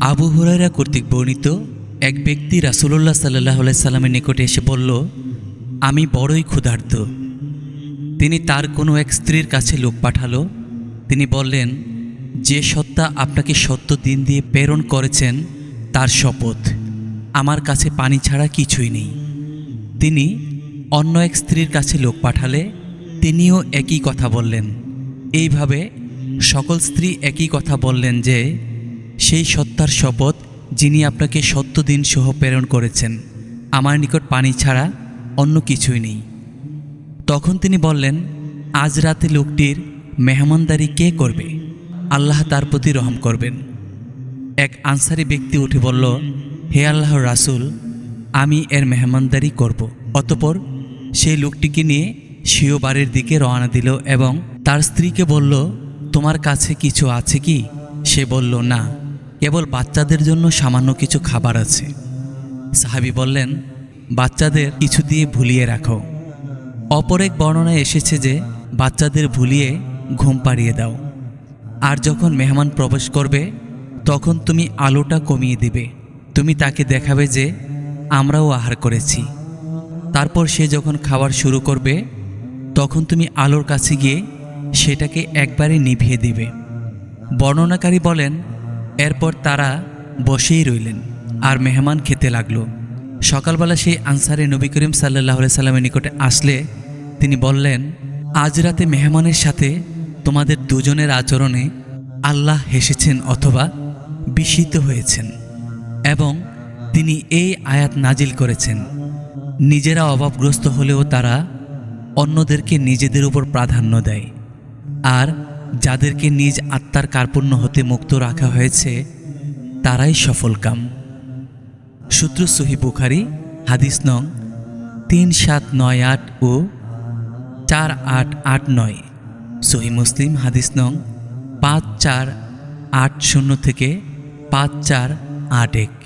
আবু হুরাইরা কর্তৃক বর্ণিত এক ব্যক্তি রাসুল্লাহ সাল্লাহ সাল্লামের নিকটে এসে বলল, আমি বড়ই ক্ষুধার্ত। তিনি তার কোনো এক স্ত্রীর কাছে লোক পাঠালো। তিনি বললেন, যে সত্তা আপনাকে সত্য দিন দিয়ে প্রেরণ করেছেন, তার শপথ। আমার কাছে পানি ছাড়া কিছুই নেই। তিনি অন্য এক স্ত্রীর কাছে লোক পাঠালে, তিনিও একই কথা বললেন। এইভাবে সকল স্ত্রী একই কথা বললেন যে সেই সত্তার শপথ যিনি আপনাকে সত্য দিন সহ প্রেরণ করেছেন। আমার নিকট পানি ছাড়া অন্য কিছুই নেই। তখন তিনি বললেন, আজ রাতে লোকটির মেহমানদারি কে করবে? আল্লাহ তার প্রতি রহম করবেন। এক আনসারি ব্যক্তি উঠে বলল, হে আল্লাহ রাসূল, আমি এর মেহমানদারি করব। অতপর সেই লোকটিকে নিয়ে সিও বাড়ির দিকে রওনা দিল এবং তার স্ত্রীকে বলল, তোমার কাছে কিছু আছে কি? সে বলল, না। কেবল বাচ্চাদের জন্য সামান্য কিছু খাবার আছে। সাহাবি বললেন, বাচ্চাদের কিছু দিয়ে ভুলিয়ে রাখো। অপর এক বর্ণনায় এসেছে যে, বাচ্চাদের ভুলিয়ে ঘুম পাড়িয়ে দাও। আর যখন মেহমান প্রবেশ করবে, তখন তুমি আলোটা কমিয়ে দিবে। তুমি তাকে দেখাবে যে, আমরাও আহার করেছি। তারপর সে যখন খাবার শুরু করবে, তখন তুমি আলোর কাছে গিয়ে সেটাকে একবারে নিভিয়ে দিবে। বর্ণনাকারী বলেন এরপর তারা বসেই রইলেন আর মেহমান খেতে লাগল। সকালবেলা সেই আনসারে নবী করিম সাল্লাহ সাল্লামের নিকটে আসলে তিনি বললেন, আজ রাতে মেহমানের সাথে তোমাদের দুজনের আচরণে আল্লাহ হেসেছেন অথবা বিস্মিত হয়েছেন এবং তিনি এই আয়াত নাজিল করেছেন। নিজেরা অভাবগ্রস্ত হলেও তারা অন্যদেরকে নিজেদের উপর প্রাধান্য দেয়। আর যাদেরকে নিজ আত্মার কার্পণ্য হতে মুক্ত রাখা হয়েছে, তারাই সফলকাম সূত্র সহি বুখারি, হাদিস নং তিন সাত নয় আট ও চার আট আট নয়। সহি মুসলিম, হাদিস নং পাঁচ চার আট শূন্য থেকে পাঁচ চার আট এক।